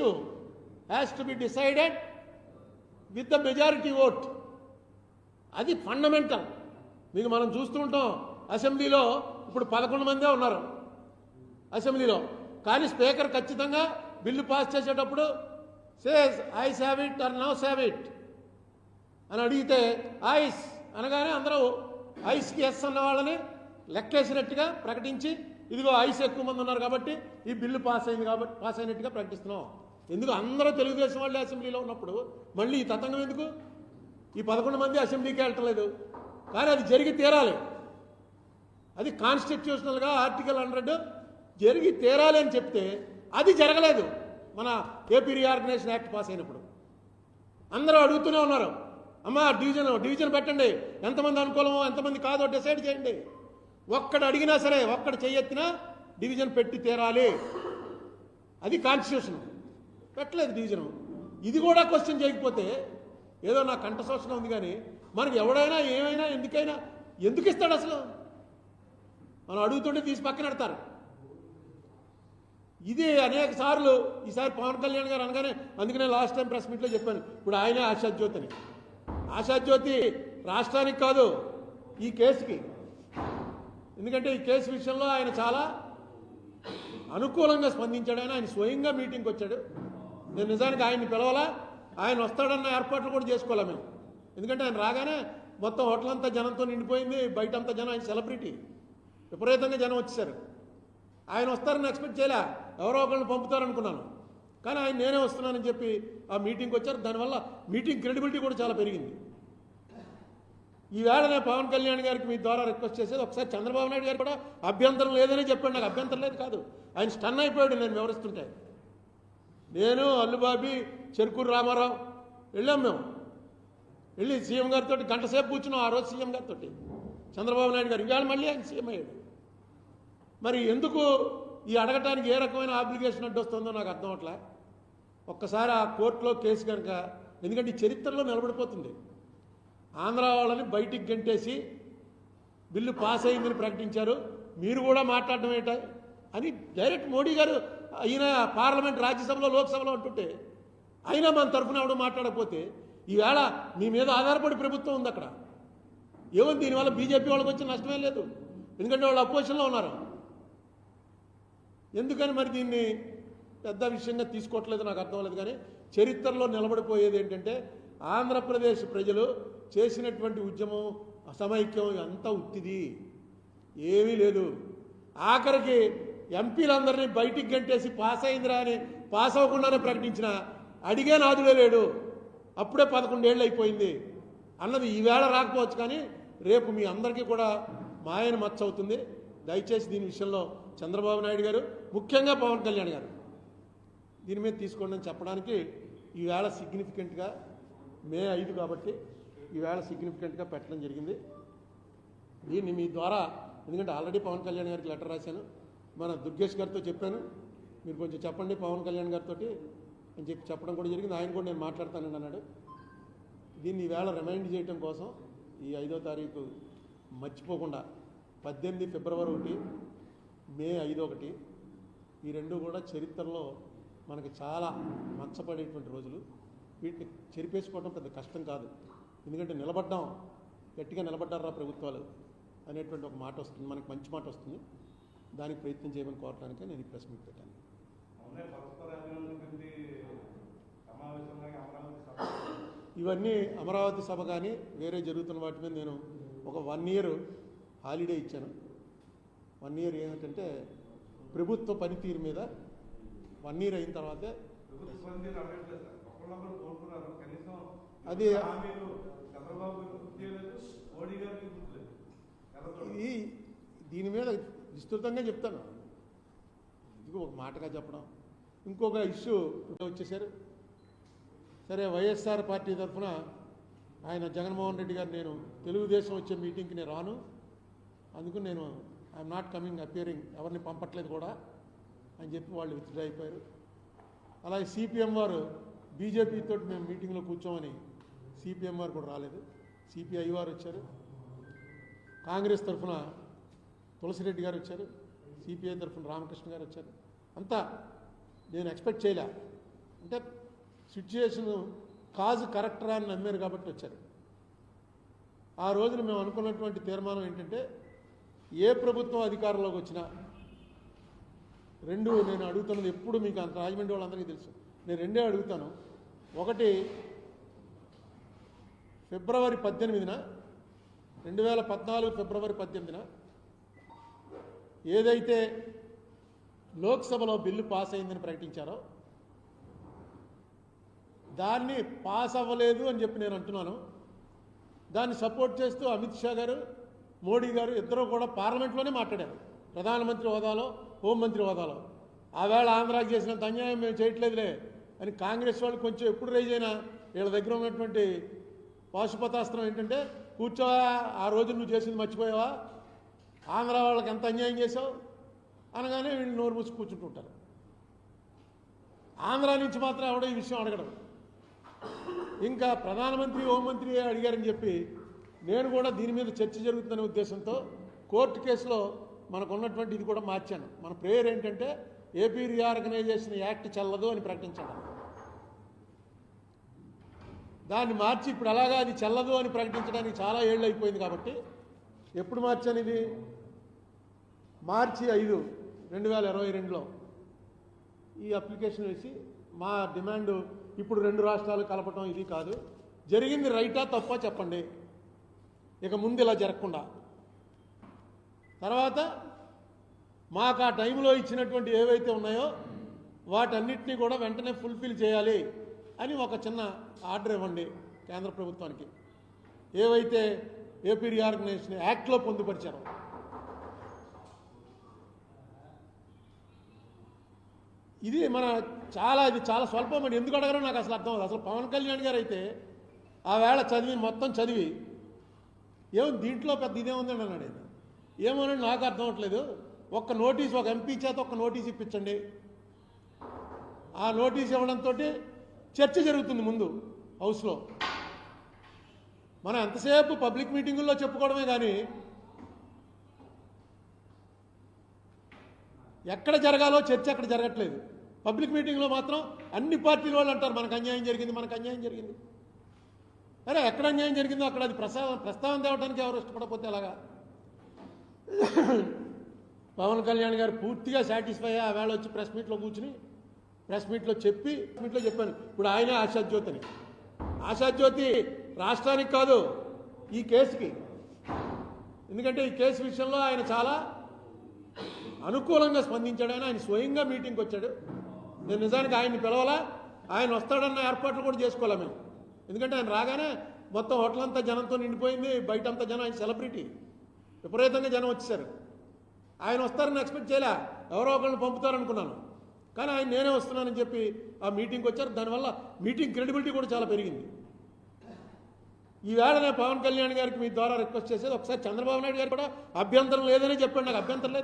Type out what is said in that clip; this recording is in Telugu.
Issue has to be decided with the majority vote అది ఫండమెంటల్ మీకు మనం చూస్తూ ఉంటాం అసెంబ్లీలో ఇప్పుడు పదకొండు మందే ఉన్నారు. అసెంబ్లీలో. కానీ స్పీకర్ ఖచ్చితంగా బిల్లు పాస్ చేసేటప్పుడు says ayes have it or noes have it అని అడిగితే ఐస్ అనగానే అందరూ ఐస్కి ఎస్ అన్న వాళ్ళని లెక్కేసినట్టుగా ప్రకటించి ఇదిగో ఐస్ ఎక్కువ మంది ఉన్నారు కాబట్టి ఈ బిల్లు పాస్ అయింది కాబట్టి పాస్ అయినట్టుగా ప్రకటిస్తున్నాం. ఎందుకు అందరూ తెలుగుదేశం వాళ్ళు అసెంబ్లీలో ఉన్నప్పుడు మళ్ళీ ఈ తతంగం ఎందుకు? ఈ పదకొండు మంది అసెంబ్లీకి వెళ్ళట్లేదు కానీ అది జరిగి తీరాలి. అది కాన్స్టిట్యూషనల్గా ఆర్టికల్ హండ్రెడ్ జరిగి తీరాలి అని చెప్తే అది జరగలేదు. మన ఏపీ రీఆర్గనైజేషన్ యాక్ట్ పాస్ అయినప్పుడు. అందరూ అడుగుతూనే ఉన్నారు. అమ్మా డివిజన్ డివిజన్ పెట్టండి. ఎంతమంది అనుకూలమో ఎంతమంది కాదో డిసైడ్ చేయండి. ఒక్కడ అడిగినా సరే ఒక్కడ చెయ్యెత్తినా డివిజన్ పెట్టి తీరాలి. అది కాన్స్టిట్యూషన్. పెట్టలేదు డివిజన్ ఇది కూడా క్వశ్చన్ చేయకపోతే ఏదో నా కంఠశోషణ ఉంది కానీ మనకి ఎవడైనా ఏమైనా ఎందుకైనా ఎందుకు ఇస్తాడు అసలు? మనం అడుగుతుంటే తీసి పక్కన పెడతారు. ఇది అనేక సార్లు ఈసారి పవన్ కళ్యాణ్ గారు అనగానే అందుకనే లాస్ట్ టైం ప్రెస్ మీట్లో చెప్పాను. ఇప్పుడు ఆయనే ఆశాజ్యోతి అని ఆశాజ్యోతి రాష్ట్రానికి కాదు ఈ కేసుకి. ఎందుకంటే ఈ కేసు విషయంలో ఆయన చాలా అనుకూలంగా స్పందించాడు. ఆయన ఆయన స్వయంగా మీటింగ్కి వచ్చాడు. నేను నిజానికి ఆయన్ని పిలవాలా? ఆయన వస్తాడన్న ఏర్పాట్లు కూడా చేసుకోవాలి మేము? ఎందుకంటే ఆయన రాగానే మొత్తం హోటల్ అంతా జనంతో నిండిపోయింది బయట అంతా జనం ఆయన సెలబ్రిటీ. విపరీతంగా జనం వచ్చేసారు. ఆయన వస్తారని ఎక్స్పెక్ట్ చేయలే. ఎవరో ఒకరిని పంపుతారనుకున్నాను. కానీ ఆయన నేనే వస్తున్నానని చెప్పి ఆ మీటింగ్కి వచ్చారు. దానివల్ల మీటింగ్ క్రెడిబిలిటీ కూడా చాలా పెరిగింది. ఈవేళ నేను పవన్ కళ్యాణ్ గారికి మీ ద్వారా రిక్వెస్ట్ చేసేది ఒకసారి చంద్రబాబు నాయుడు గారు కూడా అభ్యంతరం లేదని చెప్పాడు. నాకు అభ్యంతరం లేదు కాదు. ఆయన స్టన్ అయిపోయాడు నేను వివరిస్తుంటే. నేను అల్లుబాబి చెరుకూరు రామారావు వెళ్ళాం మేము. వెళ్ళి సీఎం గారితో గంట సేపు కూర్చున్నాం ఆ రోజు సీఎం గారితో చంద్రబాబు నాయుడు గారు ఇవాళ మళ్ళీ ఆయన సీఎం అయ్యాడు. మరి ఎందుకు ఈ అడగటానికి ఏ రకమైన అప్లికేషన్ అడ్డొస్తుందో నాకు అర్థం అవట్లే? ఒక్కసారి ఆ కోర్టులో కేసు కనుక ఎందుకంటే ఈ చరిత్రలో నిలబడిపోతుంది. ఆంధ్ర వాళ్ళని బయటికి గంటేసి బిల్లు పాస్ అయిందని ప్రకటించారు. మీరు కూడా మాట్లాడడం ఏంట అని డైరెక్ట్ మోడీ గారు ఈయన పార్లమెంట్ రాజ్యసభలో లోక్సభలో అంటుంటే అయినా మన తరఫున ఎవడు మాట్లాడకపోతే ఈవేళ మీ మీద ఆధారపడి ప్రభుత్వం ఉంది అక్కడ. ఏముంది దీనివల్ల బీజేపీ వాళ్ళకి వచ్చిన నష్టమే లేదు. ఎందుకంటే వాళ్ళు అపోజిషన్లో ఉన్నారు. ఎందుకని మరి దీన్ని పెద్ద విషయంగా తీసుకోవట్లేదు నాకు అర్థం లేదు కానీ చరిత్రలో నిలబడిపోయేది ఏంటంటే ఆంధ్రప్రదేశ్ ప్రజలు చేసినటువంటి ఉద్యమం అసమైక్యం అంతా ఉత్తిది. ఏమీ లేదు. ఆఖరికి ఎంపీలందరినీ బయటికి గంటేసి పాస్ అయిందిరా అని పాస్ అవ్వకుండానే ప్రకటించిన అడిగే నాదుడే లేడు. అప్పుడే పదకొండేళ్ళు అయిపోయింది. అన్నది ఈవేళ రాకపోవచ్చు కానీ రేపు మీ అందరికీ కూడా మాయన మచ్చ అవుతుంది. దయచేసి దీని విషయంలో చంద్రబాబు నాయుడు గారు ముఖ్యంగా పవన్ కళ్యాణ్ గారు దీని మీద తీసుకోండి అని చెప్పడానికి ఈవేళ సిగ్నిఫికెంట్గా మే ఐదు కాబట్టి ఈవేళ సిగ్నిఫికెంట్గా పెట్టడం జరిగింది. దీన్ని మీ ద్వారా ఎందుకంటే ఆల్రెడీ పవన్ కళ్యాణ్ గారికి లెటర్ రాశాను. మన దుర్గేష్ గారితో చెప్పాను. మీరు కొంచెం చెప్పండి పవన్ కళ్యాణ్ గారితో అని చెప్పి చెప్పడం కూడా జరిగింది. ఆయన కూడా నేను మాట్లాడతానండి అన్నాడు. దీన్ని ఈవేళ రిమైండ్ చేయటం కోసం ఈ ఐదో తారీఖు మర్చిపోకుండా పద్దెనిమిది ఫిబ్రవరి ఒకటి మే ఐదు ఒకటి ఈ రెండు కూడా చరిత్రలో మనకి చాలా మచ్చపడేటువంటి రోజులు. వీటిని చెరిపేసుకోవడం పెద్ద కష్టం కాదు. ఎందుకంటే నిలబడ్డాం గట్టిగా నిలబడ్డారా ప్రభుత్వాలు అనేటువంటి ఒక మాట వస్తుంది. మనకు మంచి మాట వస్తుంది. దానికి ప్రయత్నం చేయమని కోరటానికే నేను ఈ ప్రెస్ మీట్ పెట్టాను. ఇవన్నీ అమరావతి సభ కానీ వేరే జరుగుతున్న వాటి మీద నేను ఒక వన్ ఇయర్ హాలిడే ఇచ్చాను. వన్ ఇయర్ ఏమిటంటే ప్రభుత్వ పనితీరు మీద వన్ ఇయర్ అయిన తర్వాతే అది దీని మీద విస్తృతంగా చెప్తాను. ఇది ఒక మాటగా చెప్పడం? ఇంకొక ఇష్యూ వచ్చేసారు. సరే వైఎస్ఆర్ పార్టీ తరఫున ఆయన జగన్మోహన్ రెడ్డి గారు నేను తెలుగుదేశం వచ్చే మీటింగ్కి నేను రాను. అందుకు నేను ఐఎమ్ నాట్ కమింగ్ అపియరింగ్ ఎవరిని పంపట్లేదు కూడా అని చెప్పి వాళ్ళు విత్డ్రా అయిపోయారు. అలాగే సిపిఎం వారు బీజేపీతో మేము మీటింగ్లో కూర్చోమని సిపిఎం వారు కూడా రాలేదు. సిపిఐ వారు వచ్చారు. కాంగ్రెస్ తరఫున తులసిరెడ్డి గారు వచ్చారు సిపిఐ తరఫున రామకృష్ణ గారు వచ్చారు. అంతా నేను ఎక్స్పెక్ట్ చేయలే. అంటే సిచ్యుయేషన్ కాజు కరెక్టరా అని నమ్మారు కాబట్టి వచ్చారు. ఆ రోజున మేము అనుకున్నటువంటి తీర్మానం ఏంటంటే ఏ ప్రభుత్వం అధికారంలోకి వచ్చినా రెండు నేను అడుగుతున్నది ఎప్పుడు మీకు అంత రాజమండ్రి వాళ్ళందరికీ తెలుసు. నేను రెండే అడుగుతాను. ఒకటి ఫిబ్రవరి పద్దెనిమిదిన రెండు వేల పద్నాలుగు ఫిబ్రవరి పద్దెనిమిదిన ఏదైతే లోక్సభలో బిల్లు పాస్ అయిందని ప్రకటించారో దాన్ని పాస్ అవ్వలేదు అని చెప్పి నేను అంటున్నాను. దాన్ని సపోర్ట్ చేస్తూ అమిత్ షా గారు మోడీ గారు ఇద్దరు కూడా పార్లమెంట్లోనే మాట్లాడారు. ప్రధానమంత్రి హోదాలో హోంమంత్రి హోదాలో. ఆవేళ ఆంధ్రాకి చేసినంత అన్యాయం మేము చేయట్లేదులే అని కాంగ్రెస్ వాళ్ళు కొంచెం ఎప్పుడు రైజ్ అయినా వీళ్ళ దగ్గర ఉన్నటువంటి పాశుపతాస్త్రం ఏంటంటే కూర్చోవా ఆ రోజు నువ్వు చేసింది మర్చిపోయావా? ఆంధ్ర వాళ్ళకి ఎంత అన్యాయం చేశావు? అనగానే వీళ్ళు నోరు మూసి కూర్చుంటుంటారు ఆంధ్ర నుంచి మాత్రం ఎవడో ఈ విషయం అడగడం. ఇంకా ప్రధానమంత్రి హోంమంత్రి అడిగారని చెప్పి నేను కూడా దీని మీద చర్చ జరుగుతుందనే ఉద్దేశంతో కోర్టు కేసులో మనకు ఉన్నటువంటి ఇది కూడా మార్చాను. మన ప్రేయర్ ఏంటంటే ఏపీ రీఆర్గనైజేషన్ యాక్ట్ చల్లదు అని ప్రకటించడం. దాన్ని మార్చి ఇప్పుడు అలాగా అది చెల్లదు అని ప్రకటించడానికి చాలా ఏళ్ళు అయిపోయింది కాబట్టి ఎప్పుడు మార్చాను ఇది? మార్చి ఐదు రెండు వేల ఇరవై రెండులో ఈ అప్లికేషన్ వేసి మా డిమాండ్ ఇప్పుడు రెండు రాష్ట్రాలు కలపటం ఇది కాదు. జరిగింది రైటా తప్ప చెప్పండి. ఇక ముందు ఇలా జరగకుండా. తర్వాత మాకు ఆ టైంలో ఇచ్చినటువంటి ఏవైతే ఉన్నాయో వాటన్నిటినీ కూడా వెంటనే ఫుల్ఫిల్ చేయాలి అని ఒక చిన్న ఆర్డర్ ఇవ్వండి కేంద్ర ప్రభుత్వానికి. ఏవైతే ఏపీ రీఆర్గనైజేషన్ యాక్ట్లో పొందుపరిచారో ఇది మన చాలా ఇది చాలా స్వల్పం ఎందుకు అడగరో నాకు అసలు అర్థం అసలు పవన్ కళ్యాణ్ గారు అయితే ఆ వేళ చదివి మొత్తం చదివి ఏం దీంట్లో పెద్ద ఇదేముందని అన్నాడు ఆయన. ఏమోనండి నాకు అర్థం అవ్వట్లేదు. ఒక్క నోటీస్ ఒక ఎంపీ చేత ఒక్క నోటీస్ ఇప్పించండి. ఆ నోటీస్ ఇవ్వడంతో చర్చ జరుగుతుంది ముందు హౌస్లో. మనం ఎంతసేపు పబ్లిక్ మీటింగుల్లో చెప్పుకోవడమే కానీ ఎక్కడ జరగాలో చర్చ అక్కడ జరగట్లేదు. పబ్లిక్ మీటింగ్లో మాత్రం అన్ని పార్టీల వాళ్ళు అంటారు మనకు అన్యాయం జరిగింది మనకు అన్యాయం జరిగింది. అరే ఎక్కడ అన్యాయం జరిగిందో అక్కడ అది ప్రసాదం ప్రస్తావన తేవడానికి ఎవరు ఇష్టపడకపోతే అలాగా పవన్ కళ్యాణ్ గారు పూర్తిగా సాటిస్ఫై అయ్యి ఆ వేళ వచ్చి ప్రెస్ మీట్లో కూర్చుని ప్రెస్ మీట్లో చెప్పి మీట్లో చెప్పాను. ఇప్పుడు ఆయనే ఆశాజ్యోతిని ఆశాజ్యోతి రాష్ట్రానికి కాదు ఈ కేసుకి. ఎందుకంటే ఈ కేసు విషయంలో ఆయన చాలా అనుకూలంగా స్పందించాడు. ఆయన స్వయంగా మీటింగ్కి వచ్చాడు. నేను నిజానికి ఆయన్ని పిలవాలా? ఆయన వస్తాడన్న ఏర్పాట్లు కూడా చేసుకోవాలా మేము? ఎందుకంటే ఆయన రాగానే మొత్తం హోటల్ అంతా జనంతో నిండిపోయింది బయట అంతా జనం ఆయన సెలబ్రిటీ. విపరీతంగా జనం వచ్చేసారు. ఆయన వస్తారని ఎక్స్పెక్ట్ చేయలే. ఎవరో ఒకరిని పంపుతారనుకున్నాను. కానీ ఆయన నేనే వస్తున్నానని చెప్పి ఆ మీటింగ్కి వచ్చారు. దానివల్ల మీటింగ్ క్రెడిబిలిటీ కూడా చాలా పెరిగింది. ఈవేళ నేను పవన్ కళ్యాణ్ గారికి మీ ద్వారా రిక్వెస్ట్ చేసేది ఒకసారి చంద్రబాబు నాయుడు గారు కూడా అభ్యంతరం లేదని చెప్పండి. నాకు అభ్యంతరం లేదు.